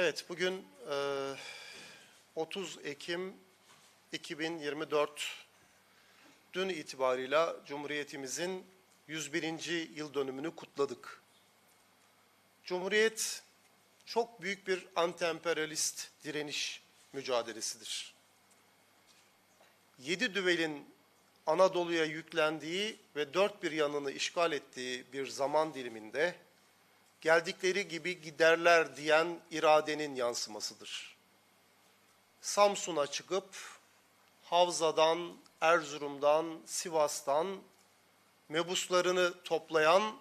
Evet, bugün e, 30 Ekim 2024 dün itibarıyla Cumhuriyetimizin 101. yıl dönümünü kutladık. Cumhuriyet çok büyük bir anti-emperyalist direniş mücadelesidir. Yedi düvelin Anadolu'ya yüklendiği ve dört bir yanını işgal ettiği bir zaman diliminde geldikleri gibi giderler diyen iradenin yansımasıdır. Samsun'a çıkıp Havza'dan, Erzurum'dan, Sivas'tan mebuslarını toplayan,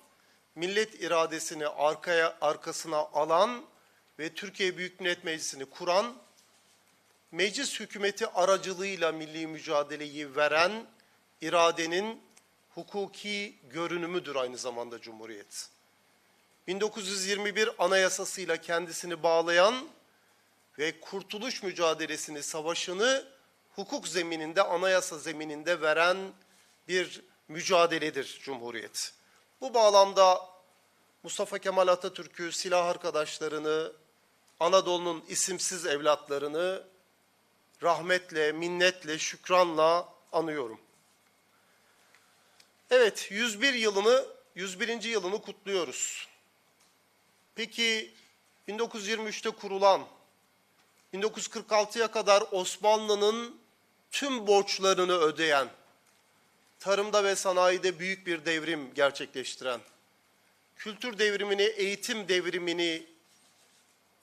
millet iradesini arkaya arkasına alan ve Türkiye Büyük Millet Meclisi'ni kuran, meclis hükümeti aracılığıyla milli mücadeleyi veren iradenin hukuki görünümüdür aynı zamanda Cumhuriyet. 1921 anayasasıyla kendisini bağlayan ve kurtuluş mücadelesini, savaşını hukuk zemininde, anayasa zemininde veren bir mücadeledir Cumhuriyet. Bu bağlamda Mustafa Kemal Atatürk'ü, silah arkadaşlarını, Anadolu'nun isimsiz evlatlarını rahmetle, minnetle, şükranla anıyorum. Evet, 101 yılını, 101. yılını kutluyoruz. Peki 1923'te kurulan, 1946'ya kadar Osmanlı'nın tüm borçlarını ödeyen, tarımda ve sanayide büyük bir devrim gerçekleştiren, kültür devrimini, eğitim devrimini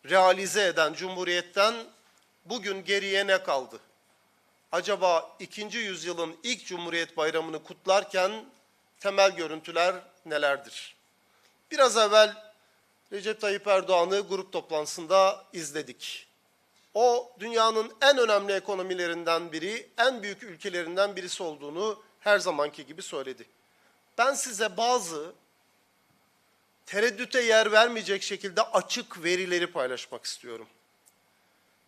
realize eden Cumhuriyet'ten bugün geriye ne kaldı? Acaba ikinci yüzyılın ilk Cumhuriyet Bayramı'nı kutlarken temel görüntüler nelerdir? Biraz evvel Recep Tayyip Erdoğan'ı grup toplantısında izledik. O dünyanın en önemli ekonomilerinden biri, en büyük ülkelerinden birisi olduğunu her zamanki gibi söyledi. Ben size bazı tereddüte yer vermeyecek şekilde açık verileri paylaşmak istiyorum.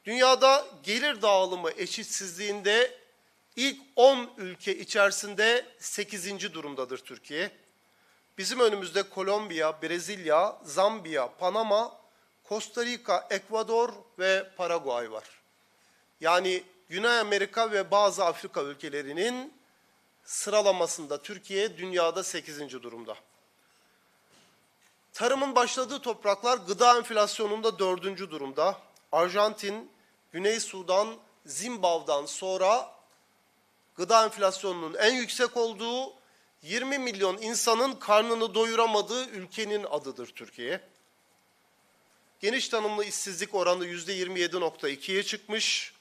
Dünyada gelir dağılımı eşitsizliğinde ilk 10 ülke içerisinde 8. durumdadır Türkiye. Bizim önümüzde Kolombiya, Brezilya, Zambiya, Panama, Costa Rica, Ekvador ve Paraguay var. Yani Güney Amerika ve bazı Afrika ülkelerinin sıralamasında Türkiye dünyada 8. durumda. Tarımın başladığı topraklar gıda enflasyonunda 4. durumda. Arjantin, Güney Sudan, Zimbabwe'dan sonra gıda enflasyonunun en yüksek olduğu 20 milyon insanın karnını doyuramadığı ülkenin adıdır Türkiye. Geniş tanımlı işsizlik oranı %27.2'ye çıkmış.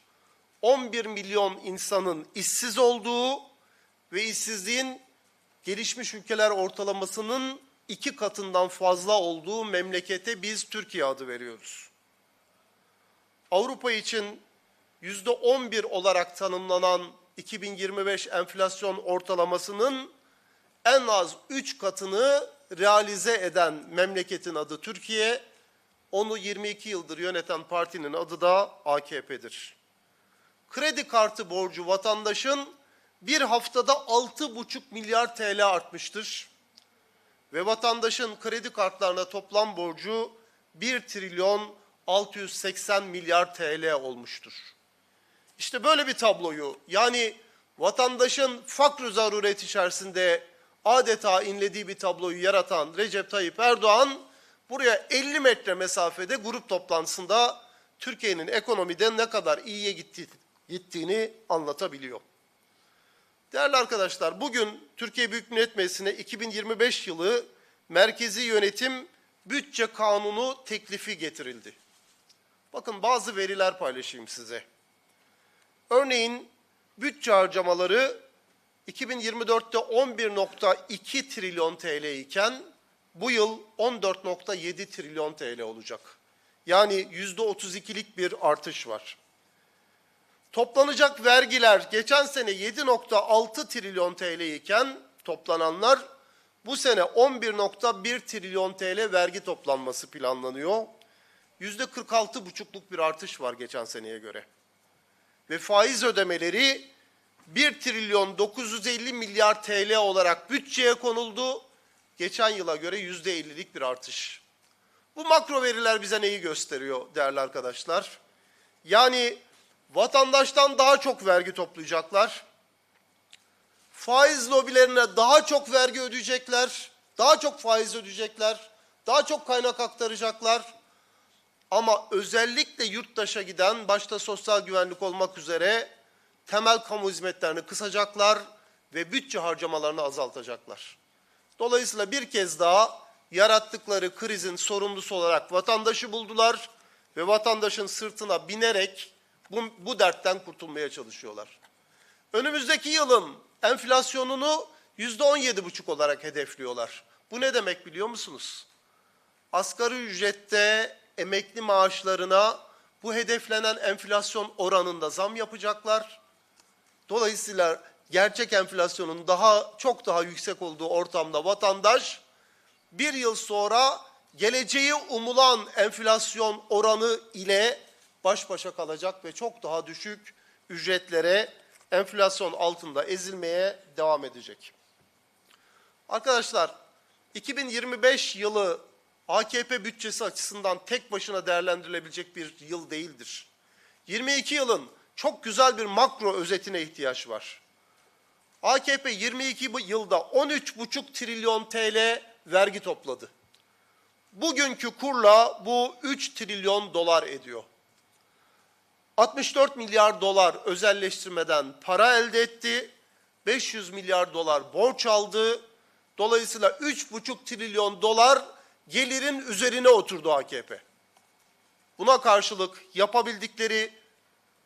11 milyon insanın işsiz olduğu ve işsizliğin gelişmiş ülkeler ortalamasının iki katından fazla olduğu memlekete biz Türkiye adı veriyoruz. Avrupa için yüzde 11 olarak tanımlanan 2025 enflasyon ortalamasının en az 3 katını realize eden memleketin adı Türkiye. Onu 22 yıldır yöneten partinin adı da AKP'dir. Kredi kartı borcu vatandaşın bir haftada 6,5 milyar TL artmıştır. Ve vatandaşın kredi kartlarına toplam borcu 1 trilyon 680 milyar TL olmuştur. İşte böyle bir tabloyu yani vatandaşın fakr zaruret içerisinde adeta inlediği bir tabloyu yaratan Recep Tayyip Erdoğan buraya 50 metre mesafede grup toplantısında Türkiye'nin ekonomide ne kadar iyiye gitti, gittiğini anlatabiliyor. Değerli arkadaşlar, bugün Türkiye Büyük Millet Meclisi'ne 2025 yılı Merkezi Yönetim Bütçe Kanunu teklifi getirildi. Bakın bazı veriler paylaşayım size. Örneğin bütçe harcamaları 2024'te 11.2 trilyon TL iken bu yıl 14.7 trilyon TL olacak. Yani %32'lik bir artış var. Toplanacak vergiler geçen sene 7.6 trilyon TL iken toplananlar bu sene 11.1 trilyon TL vergi toplanması planlanıyor. %46,5'luk bir artış var geçen seneye göre. Ve faiz ödemeleri 1 trilyon 950 milyar TL olarak bütçeye konuldu. Geçen yıla göre %50'lik bir artış. Bu makro veriler bize neyi gösteriyor değerli arkadaşlar? Yani vatandaştan daha çok vergi toplayacaklar. Faiz lobilerine daha çok vergi ödeyecekler. Daha çok faiz ödeyecekler. Daha çok kaynak aktaracaklar. Ama özellikle yurttaşa giden başta sosyal güvenlik olmak üzere temel kamu hizmetlerini kısacaklar ve bütçe harcamalarını azaltacaklar. Dolayısıyla bir kez daha yarattıkları krizin sorumlusu olarak vatandaşı buldular ve vatandaşın sırtına binerek bu, bu dertten kurtulmaya çalışıyorlar. Önümüzdeki yılın enflasyonunu yüzde on yedi buçuk olarak hedefliyorlar. Bu ne demek biliyor musunuz? Asgari ücrette emekli maaşlarına bu hedeflenen enflasyon oranında zam yapacaklar. Dolayısıyla gerçek enflasyonun daha çok daha yüksek olduğu ortamda vatandaş bir yıl sonra geleceği umulan enflasyon oranı ile baş başa kalacak ve çok daha düşük ücretlere enflasyon altında ezilmeye devam edecek. Arkadaşlar 2025 yılı AKP bütçesi açısından tek başına değerlendirilebilecek bir yıl değildir. 22 yılın çok güzel bir makro özetine ihtiyaç var. AKP 22 bu yılda 13,5 trilyon TL vergi topladı. Bugünkü kurla bu 3 trilyon dolar ediyor. 64 milyar dolar özelleştirmeden para elde etti. 500 milyar dolar borç aldı. Dolayısıyla 3,5 trilyon dolar gelirin üzerine oturdu AKP. Buna karşılık yapabildikleri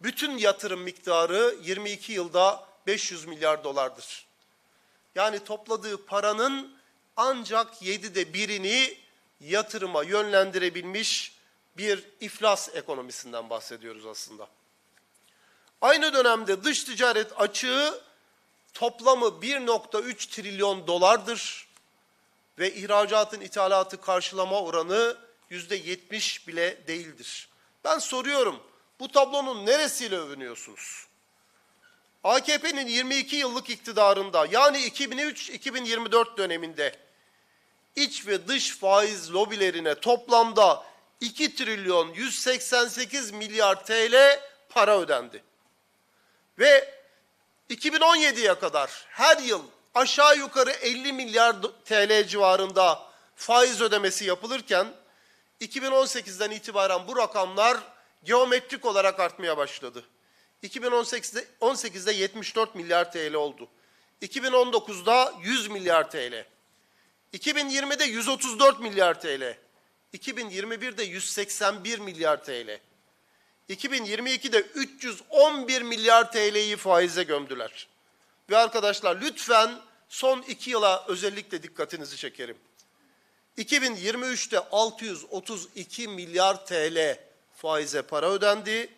bütün yatırım miktarı 22 yılda 500 milyar dolardır. Yani topladığı paranın ancak yedide birini yatırıma yönlendirebilmiş bir iflas ekonomisinden bahsediyoruz aslında. Aynı dönemde dış ticaret açığı toplamı 1.3 trilyon dolardır ve ihracatın ithalatı karşılama oranı yüzde 70 bile değildir. Ben soruyorum, bu tablonun neresiyle övünüyorsunuz? AKP'nin 22 yıllık iktidarında yani 2003-2024 döneminde iç ve dış faiz lobilerine toplamda 2 trilyon 188 milyar TL para ödendi. Ve 2017'ye kadar her yıl aşağı yukarı 50 milyar TL civarında faiz ödemesi yapılırken 2018'den itibaren bu rakamlar geometrik olarak artmaya başladı. 2018'de 18'de 74 milyar TL oldu. 2019'da 100 milyar TL. 2020'de 134 milyar TL. 2021'de 181 milyar TL. 2022'de 311 milyar TL'yi faize gömdüler. Ve arkadaşlar lütfen son iki yıla özellikle dikkatinizi çekerim. 2023'te 632 milyar TL faize para ödendi.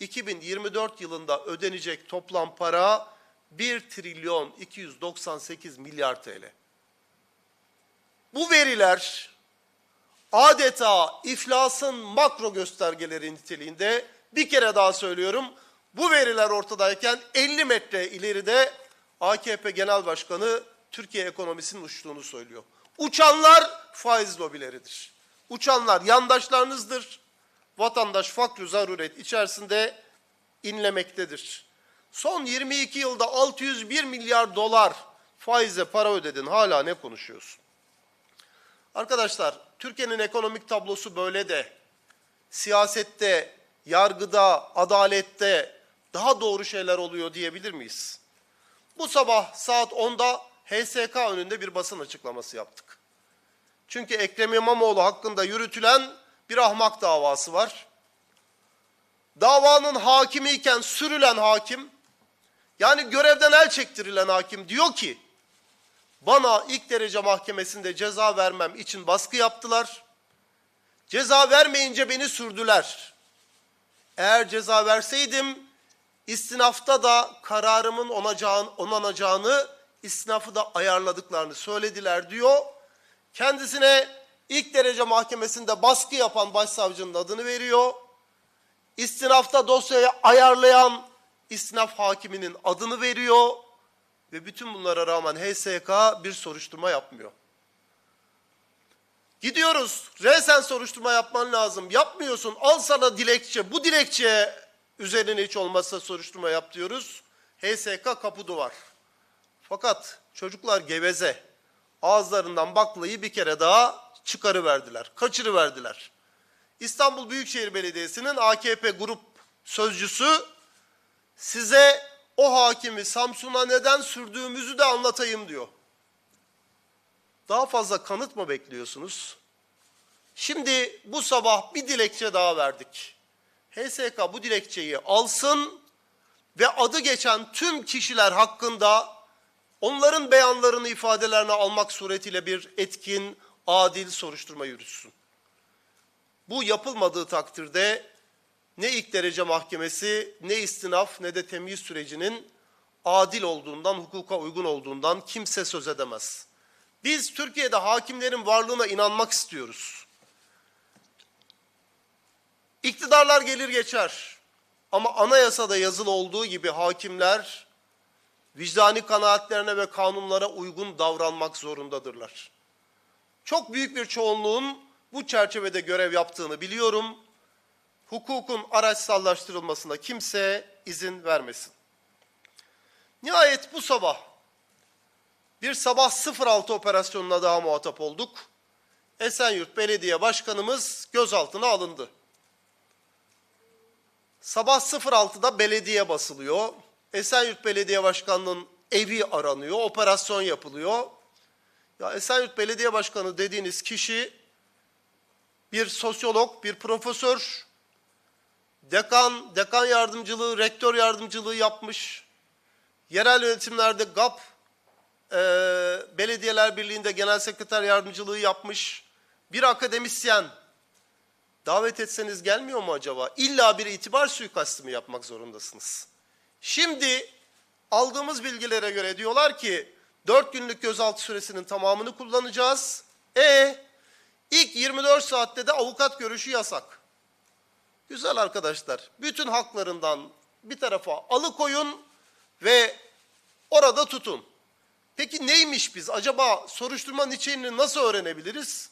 2024 yılında ödenecek toplam para 1 trilyon 298 milyar TL. Bu veriler adeta iflasın makro göstergeleri niteliğinde bir kere daha söylüyorum. Bu veriler ortadayken 50 metre ileride AKP Genel Başkanı Türkiye ekonomisinin uçtuğunu söylüyor. Uçanlar faiz lobileridir. Uçanlar yandaşlarınızdır. Vatandaş fakr zaruret içerisinde inlemektedir. Son 22 yılda 601 milyar dolar faize para ödedin. Hala ne konuşuyorsun? Arkadaşlar, Türkiye'nin ekonomik tablosu böyle de siyasette, yargıda, adalette daha doğru şeyler oluyor diyebilir miyiz? Bu sabah saat 10'da HSK önünde bir basın açıklaması yaptık. Çünkü Ekrem İmamoğlu hakkında yürütülen bir ahmak davası var. Davanın hakimiyken sürülen hakim, yani görevden el çektirilen hakim diyor ki, bana ilk derece mahkemesinde ceza vermem için baskı yaptılar. Ceza vermeyince beni sürdüler. Eğer ceza verseydim istinafta da kararımın onacağını, onanacağını istinafı da ayarladıklarını söylediler diyor. Kendisine ilk derece mahkemesinde baskı yapan başsavcının adını veriyor. İstinafta dosyayı ayarlayan istinaf hakiminin adını veriyor ve bütün bunlara rağmen HSK bir soruşturma yapmıyor. Gidiyoruz. Resen soruşturma yapman lazım. Yapmıyorsun. Al sana dilekçe. Bu dilekçe üzerine hiç olmazsa soruşturma yap diyoruz. HSK kapı duvar. Fakat çocuklar geveze. Ağızlarından baklayı bir kere daha çıkarıverdiler. Kaçırıverdiler. İstanbul Büyükşehir Belediyesi'nin AKP grup sözcüsü size o hakimi Samsun'a neden sürdüğümüzü de anlatayım diyor. Daha fazla kanıt mı bekliyorsunuz? Şimdi bu sabah bir dilekçe daha verdik. HSK bu dilekçeyi alsın ve adı geçen tüm kişiler hakkında onların beyanlarını, ifadelerini almak suretiyle bir etkin, adil soruşturma yürütsün. Bu yapılmadığı takdirde ne ilk derece mahkemesi, ne istinaf, ne de temyiz sürecinin adil olduğundan, hukuka uygun olduğundan kimse söz edemez. Biz Türkiye'de hakimlerin varlığına inanmak istiyoruz. İktidarlar gelir geçer. Ama anayasada yazılı olduğu gibi hakimler vicdani kanaatlerine ve kanunlara uygun davranmak zorundadırlar. Çok büyük bir çoğunluğun bu çerçevede görev yaptığını biliyorum. Hukukun araçsallaştırılmasına kimse izin vermesin. Nihayet bu sabah bir sabah 06 operasyonuna daha muhatap olduk. Esenyurt Belediye Başkanımız gözaltına alındı. Sabah 06'da belediye basılıyor. Esenyurt Belediye Başkanı'nın evi aranıyor, operasyon yapılıyor. Ya Esenyurt Belediye Başkanı dediğiniz kişi bir sosyolog, bir profesör, dekan, dekan yardımcılığı, rektör yardımcılığı yapmış. Yerel yönetimlerde GAP, e, Belediyeler Birliği'nde genel sekreter yardımcılığı yapmış. Bir akademisyen, davet etseniz gelmiyor mu acaba? İlla bir itibar suikastı mı yapmak zorundasınız? Şimdi aldığımız bilgilere göre diyorlar ki 4 günlük gözaltı süresinin tamamını kullanacağız. E ilk 24 saatte de avukat görüşü yasak. Güzel arkadaşlar. Bütün haklarından bir tarafa alıkoyun ve orada tutun. Peki neymiş biz? Acaba soruşturmanın içeriğini nasıl öğrenebiliriz?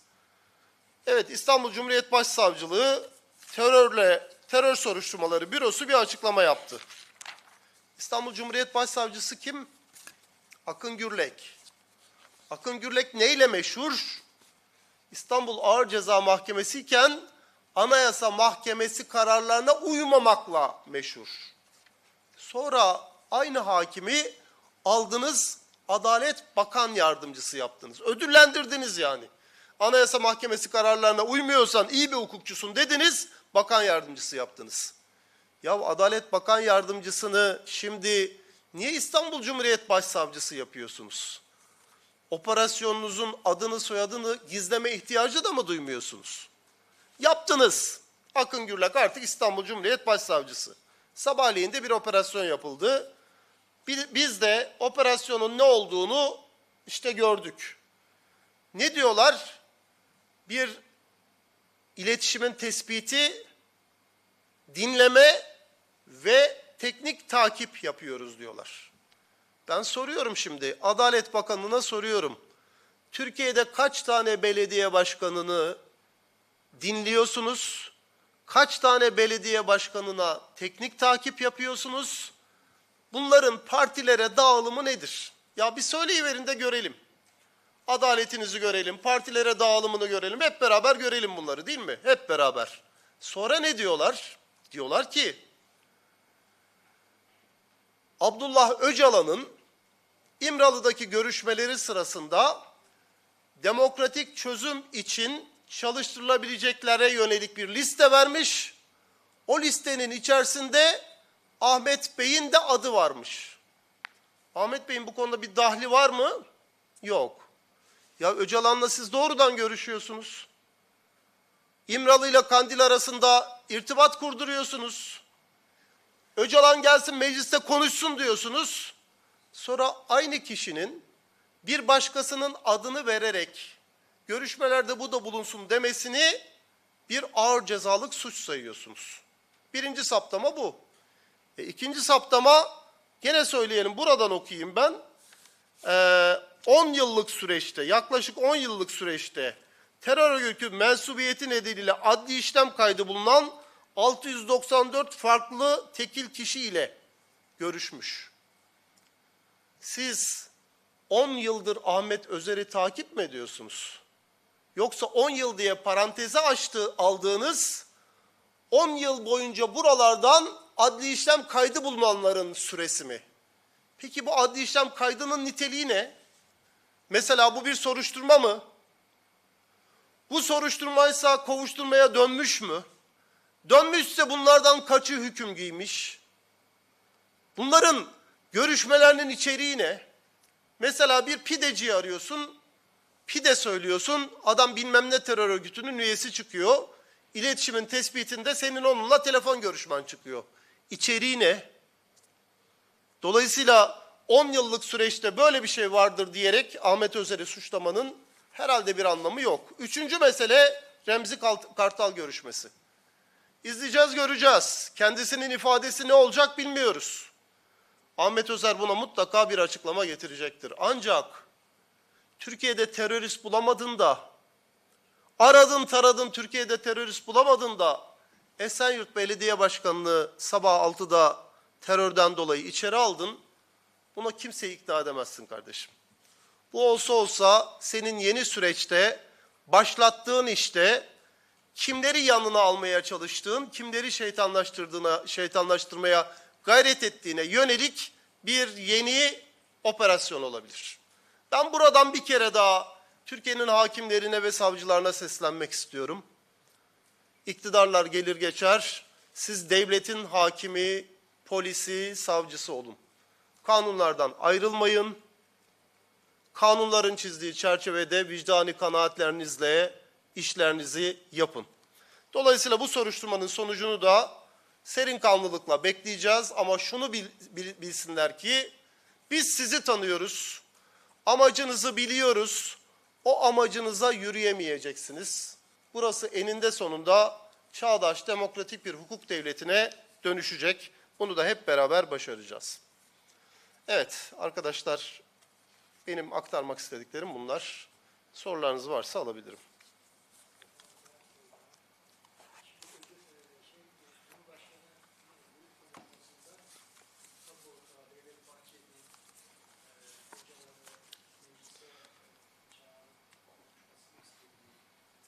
Evet İstanbul Cumhuriyet Başsavcılığı terörle terör soruşturmaları bürosu bir açıklama yaptı. İstanbul Cumhuriyet Başsavcısı kim? Akın Gürlek. Akın Gürlek neyle meşhur? İstanbul Ağır Ceza Mahkemesi iken Anayasa Mahkemesi kararlarına uymamakla meşhur. Sonra aynı hakimi aldınız, Adalet Bakan Yardımcısı yaptınız. Ödüllendirdiniz yani. Anayasa Mahkemesi kararlarına uymuyorsan iyi bir hukukçusun dediniz, bakan yardımcısı yaptınız. Ya Adalet Bakan Yardımcısını şimdi niye İstanbul Cumhuriyet Başsavcısı yapıyorsunuz? Operasyonunuzun adını soyadını gizleme ihtiyacı da mı duymuyorsunuz? Yaptınız. Akın Gürlek artık İstanbul Cumhuriyet Başsavcısı. Sabahleyin de bir operasyon yapıldı. Bi- Biz de operasyonun ne olduğunu işte gördük. Ne diyorlar? Bir iletişimin tespiti, dinleme ve teknik takip yapıyoruz diyorlar. Ben soruyorum şimdi, Adalet Bakanı'na soruyorum. Türkiye'de kaç tane belediye başkanını dinliyorsunuz? Kaç tane belediye başkanına teknik takip yapıyorsunuz? Bunların partilere dağılımı nedir? Ya bir söyleyiverin de görelim. Adaletinizi görelim, partilere dağılımını görelim. Hep beraber görelim bunları değil mi? Hep beraber. Sonra ne diyorlar? Diyorlar ki Abdullah Öcalan'ın İmralı'daki görüşmeleri sırasında demokratik çözüm için çalıştırılabileceklere yönelik bir liste vermiş. O listenin içerisinde Ahmet Bey'in de adı varmış. Ahmet Bey'in bu konuda bir dahli var mı? Yok. Ya Öcalan'la siz doğrudan görüşüyorsunuz. İmralı ile Kandil arasında irtibat kurduruyorsunuz. Öcalan gelsin mecliste konuşsun diyorsunuz. Sonra aynı kişinin bir başkasının adını vererek görüşmelerde bu da bulunsun demesini bir ağır cezalık suç sayıyorsunuz. Birinci saptama bu. E, ikinci saptama gene söyleyelim buradan okuyayım ben. Ee, 10 yıllık süreçte yaklaşık 10 yıllık süreçte terör örgütü mensubiyeti nedeniyle adli işlem kaydı bulunan 694 farklı tekil kişi ile görüşmüş. Siz 10 yıldır Ahmet Özer'i takip mi ediyorsunuz? Yoksa 10 yıl diye paranteze açtı aldığınız 10 yıl boyunca buralardan adli işlem kaydı bulunanların süresi mi? Peki bu adli işlem kaydının niteliği ne? Mesela bu bir soruşturma mı? Bu soruşturmaysa kovuşturmaya dönmüş mü? Dönmüşse bunlardan kaçı hüküm giymiş? Bunların görüşmelerinin içeriği ne? Mesela bir pideciyi arıyorsun, pide söylüyorsun, adam bilmem ne terör örgütünün üyesi çıkıyor. İletişimin tespitinde senin onunla telefon görüşmen çıkıyor. İçeriği ne? Dolayısıyla 10 yıllık süreçte böyle bir şey vardır diyerek Ahmet Özer'i suçlamanın herhalde bir anlamı yok. Üçüncü mesele Remzi Kartal görüşmesi. İzleyeceğiz, göreceğiz. Kendisinin ifadesi ne olacak bilmiyoruz. Ahmet Özer buna mutlaka bir açıklama getirecektir. Ancak Türkiye'de terörist bulamadın da, aradın taradın Türkiye'de terörist bulamadın da, Esenyurt Belediye Başkanlığı sabah 6'da terörden dolayı içeri aldın. Buna kimseyi ikna edemezsin kardeşim. Bu olsa olsa senin yeni süreçte başlattığın işte kimleri yanına almaya çalıştığın, kimleri şeytanlaştırdığına, şeytanlaştırmaya gayret ettiğine yönelik bir yeni operasyon olabilir. Ben buradan bir kere daha Türkiye'nin hakimlerine ve savcılarına seslenmek istiyorum. İktidarlar gelir geçer, siz devletin hakimi, polisi, savcısı olun. Kanunlardan ayrılmayın. Kanunların çizdiği çerçevede vicdani kanaatlerinizle işlerinizi yapın. Dolayısıyla bu soruşturmanın sonucunu da serin kanlılıkla bekleyeceğiz ama şunu bil- bil- bilsinler ki biz sizi tanıyoruz. Amacınızı biliyoruz. O amacınıza yürüyemeyeceksiniz. Burası eninde sonunda çağdaş demokratik bir hukuk devletine dönüşecek. Bunu da hep beraber başaracağız. Evet arkadaşlar benim aktarmak istediklerim bunlar. Sorularınız varsa alabilirim.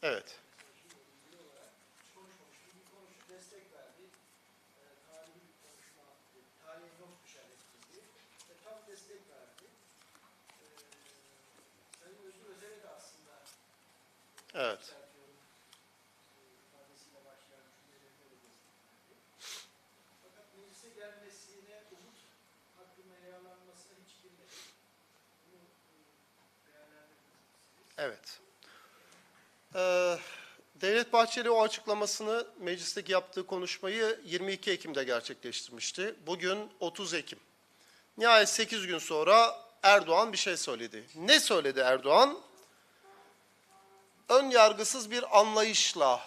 Evet. destek verdi. E, tarihi bir konuşma, e, tarihe not düşer etkiledi. Ve tam destek verdi. E, Sayın Özgür Özel'e de aslında Evet. düzeltiyorum. E, ifadesiyle başlayan cümlelerinde de destek verdi. Fakat meclise gelmesine umut hakkında yararlanmasına hiç girmedi. Bunu e, değerlendirdiniz. Evet. Ee, Devlet Bahçeli o açıklamasını meclisteki yaptığı konuşmayı 22 Ekim'de gerçekleştirmişti. Bugün 30 Ekim. Nihayet 8 gün sonra Erdoğan bir şey söyledi. Ne söyledi Erdoğan? Ön yargısız bir anlayışla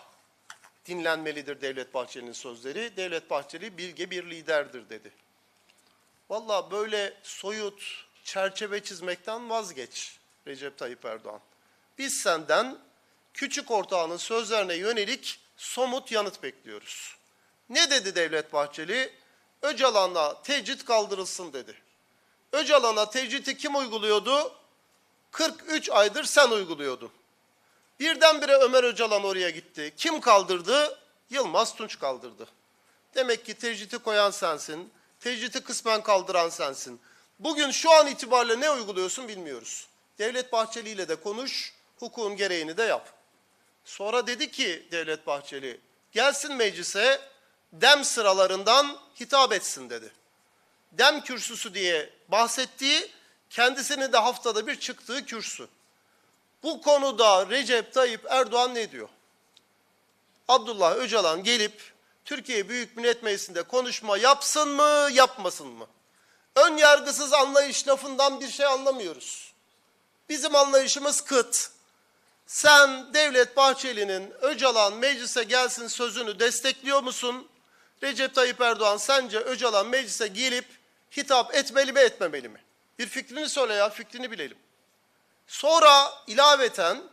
dinlenmelidir Devlet Bahçeli'nin sözleri. Devlet Bahçeli bilge bir liderdir dedi. Valla böyle soyut çerçeve çizmekten vazgeç Recep Tayyip Erdoğan. Biz senden küçük ortağının sözlerine yönelik somut yanıt bekliyoruz. Ne dedi Devlet Bahçeli? Öcalan'a tecrit kaldırılsın dedi. Öcalan'a tecriti kim uyguluyordu? 43 aydır sen uyguluyordun. Birdenbire Ömer Öcalan oraya gitti. Kim kaldırdı? Yılmaz Tunç kaldırdı. Demek ki tecriti koyan sensin. Tecriti kısmen kaldıran sensin. Bugün şu an itibariyle ne uyguluyorsun bilmiyoruz. Devlet Bahçeli ile de konuş, hukukun gereğini de yap. Sonra dedi ki Devlet Bahçeli, gelsin meclise dem sıralarından hitap etsin dedi. Dem kürsüsü diye bahsettiği, kendisinin de haftada bir çıktığı kürsü. Bu konuda Recep Tayyip Erdoğan ne diyor? Abdullah Öcalan gelip Türkiye Büyük Millet Meclisi'nde konuşma yapsın mı, yapmasın mı? Ön yargısız anlayış lafından bir şey anlamıyoruz. Bizim anlayışımız kıt. Sen Devlet Bahçeli'nin Öcalan meclise gelsin sözünü destekliyor musun? Recep Tayyip Erdoğan sence Öcalan meclise gelip hitap etmeli mi etmemeli mi? Bir fikrini söyle ya fikrini bilelim. Sonra ilaveten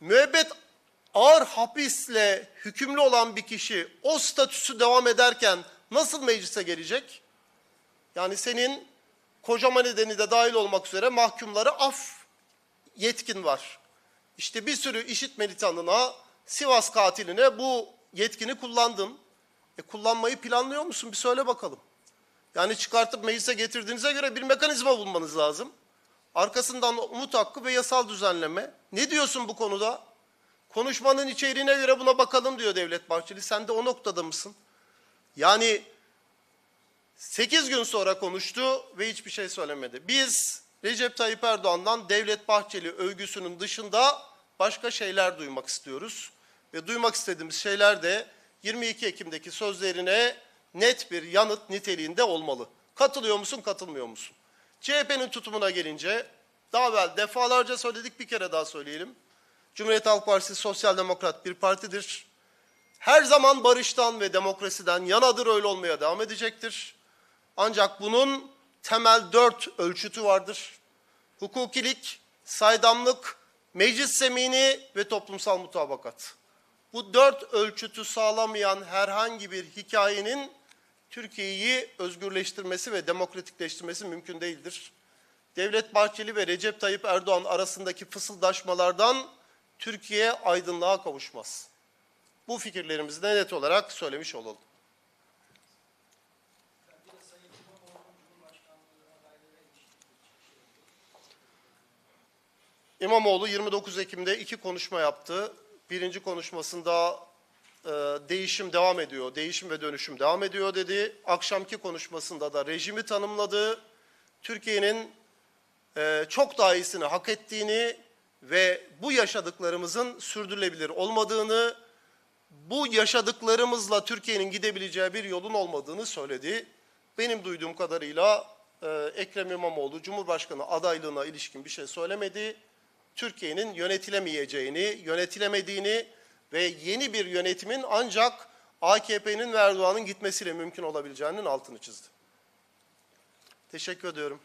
müebbet ağır hapisle hükümlü olan bir kişi o statüsü devam ederken nasıl meclise gelecek? Yani senin kocama nedeni de dahil olmak üzere mahkumları af yetkin var. İşte bir sürü işit militanına, Sivas katiline bu yetkini kullandın. E kullanmayı planlıyor musun? Bir söyle bakalım. Yani çıkartıp meclise getirdiğinize göre bir mekanizma bulmanız lazım. Arkasından umut hakkı ve yasal düzenleme. Ne diyorsun bu konuda? Konuşmanın içeriğine göre buna bakalım diyor Devlet Bahçeli. Sen de o noktada mısın? Yani 8 gün sonra konuştu ve hiçbir şey söylemedi. Biz Recep Tayyip Erdoğan'dan Devlet Bahçeli övgüsünün dışında başka şeyler duymak istiyoruz. Ve duymak istediğimiz şeyler de 22 Ekim'deki sözlerine net bir yanıt niteliğinde olmalı. Katılıyor musun, katılmıyor musun? CHP'nin tutumuna gelince daha evvel defalarca söyledik bir kere daha söyleyelim. Cumhuriyet Halk Partisi sosyal demokrat bir partidir. Her zaman barıştan ve demokrasiden yanadır öyle olmaya devam edecektir. Ancak bunun temel dört ölçütü vardır. Hukukilik, saydamlık, meclis zemini ve toplumsal mutabakat. Bu dört ölçütü sağlamayan herhangi bir hikayenin Türkiye'yi özgürleştirmesi ve demokratikleştirmesi mümkün değildir. Devlet Bahçeli ve Recep Tayyip Erdoğan arasındaki fısıldaşmalardan Türkiye aydınlığa kavuşmaz. Bu fikirlerimizi de net olarak söylemiş olalım. Bir de Sayın İmamoğlu'nun Cumhurbaşkanlığı adaylığı ilişkin bir şey. İmamoğlu 29 Ekim'de iki konuşma yaptı. Birinci konuşmasında e, değişim devam ediyor, değişim ve dönüşüm devam ediyor dedi. Akşamki konuşmasında da rejimi tanımladı. Türkiye'nin e, çok daha iyisini hak ettiğini ve bu yaşadıklarımızın sürdürülebilir olmadığını, bu yaşadıklarımızla Türkiye'nin gidebileceği bir yolun olmadığını söyledi. Benim duyduğum kadarıyla e, Ekrem İmamoğlu Cumhurbaşkanı adaylığına ilişkin bir şey söylemedi. Türkiye'nin yönetilemeyeceğini, yönetilemediğini ve yeni bir yönetimin ancak AKP'nin ve Erdoğan'ın gitmesiyle mümkün olabileceğinin altını çizdi. Teşekkür ediyorum.